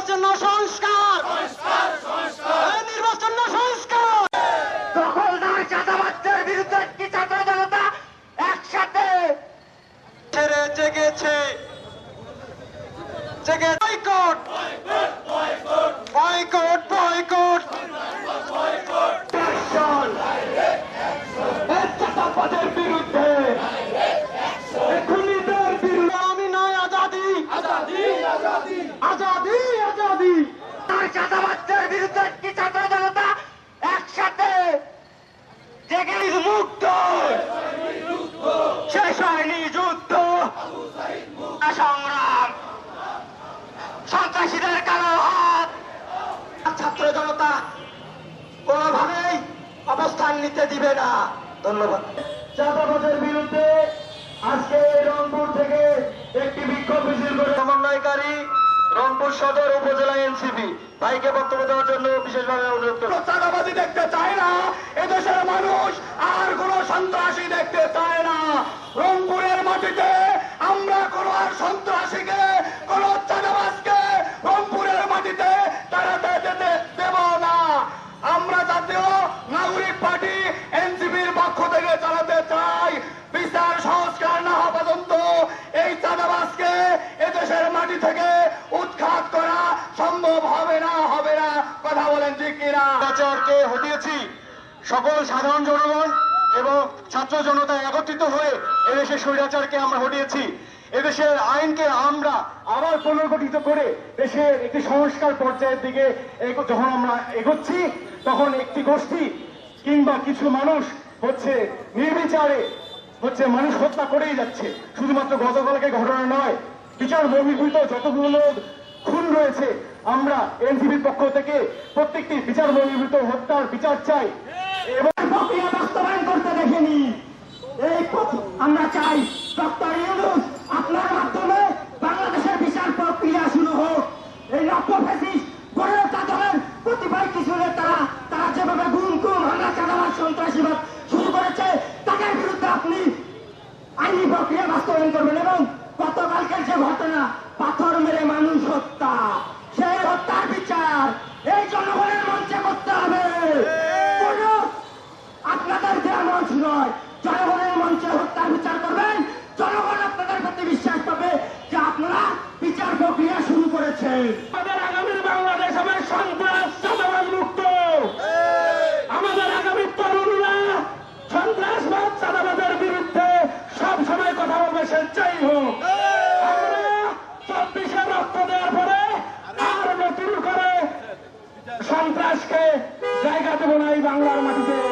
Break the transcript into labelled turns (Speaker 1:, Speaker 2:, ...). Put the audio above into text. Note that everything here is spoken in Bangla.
Speaker 1: নির্বাচন সংস্কার। নির্বাচন না সংস্কার।
Speaker 2: দখলদার চাঁদাবাজদের বিরুদ্ধে কি ছাত্র জনতা একসাথে
Speaker 1: ছেড়ে জেগেছে। জেগে বয়কট। Boycott boycott.
Speaker 2: অ্যাকশন এই চাঁদাবাজের বিরুদ্ধে এই খুনিদের বিরুদ্ধে
Speaker 1: আমি নয় আজাদি
Speaker 2: আজাদি আজাদি আর চাঁদাবাজদের বিরুদ্ধে কি ছাত্র জনতা একসাথে মুক্ত শেষ হয়নি যুদ্ধ। সংগ্রাম। সন্ত্রাসীদের কারও হাত। ছাত্র জনতা কোনোভাবেই অবস্থান নিতে দিবে না। ধন্যবাদ চাঁদাবাজের বিরুদ্ধে আজকে রংপুর থেকে একটি বিক্ষোভ মিছিল করে
Speaker 1: সমন্বয়কারী রংপুর সদর উপজেলা এনসিপি। ভাইকে বক্তব্য দেওয়ার জন্য বিশেষভাবে অনুরোধ করছি।
Speaker 2: চাঁদাবাজি দেখতে চায় না, এদেশের মানুষ আর কোন সন্ত্রাসী দেখতে চায় না। রংপুরের মাটিতে আমরা কোন আর সন্ত্রাসীকে কিনা
Speaker 1: হটিয়েছি। সকল সাধারণ জনগণ এবং ছাত্র জনতা একত্রিত হয়ে এদেশের স্বৈরাচারকে আমরা হটিয়েছি। এদেশের আইনকে আমরা আবার পুনর্গঠিত করে দেশের একটি সংস্কার পর্যায়ের দিকে যখন আমরা এগোচ্ছি, তখন একটি গোষ্ঠী কিংবা কিছু মানুষ হচ্ছে নির্বিচারে হচ্ছে মানুষ হত্যা করেই যাচ্ছে। শুধুমাত্র গতকালকে ঘটনা নয়, বিচার বহির্ভূত যতগুলো খুন রয়েছে আমরা এনসিবির পক্ষ থেকে প্রত্যেকটি বিচার বহির্ভূত হত্যার বিচার চাই। এবং
Speaker 2: প্রক্রিয়া বাস্তবায়ন করতে এই আমরা চাই। ডক্টর ইউনুস, আপনার মাধ্যমে বাংলাদেশের বিচার প্রক্রিয়া শুরু হোক। এই নব্য ফেসিস গণতা দলের কতিপয় কিছু নেতারা, তারা যেভাবে গুম গুম হামলা চাঁদাবাদ সন্ত্রাসীবাদ শুরু করেছে, তাদের বিরুদ্ধে আপনি আইনি প্রক্রিয়া বাস্তবায়ন করবেন এবং গতকালকের যে ঘটনা পাথর মেরে মানুষ হত্যা সেই হত্যার বিচার এই জনগণের মঞ্চে করতে হবে কোনো আপনাদের দেওয়া মঞ্চ নয় জনগণের মঞ্চে হত্যার বিচার করবেন জনগণ আপনাদের প্রতি বিশ্বাস পাবে যে আপনারা বিচার প্রক্রিয়া শুরু করেছেন আমাদের আগামীর বাংলাদেশ হবে সন্ত্রাস চাঁদাবাদ মুক্ত। আমাদের আগামী তরুণরা সন্ত্রাসবাদ চাঁদাবাদের বিরুদ্ধে সব সময় কথা বলবে স্বেচ্ছাই হোক। আমরা চব্বিশে রক্ত দেওয়ার পরে আর নতুন করে সন্ত্রাসকে জায়গা দেব না এই বাংলার মাটিতে।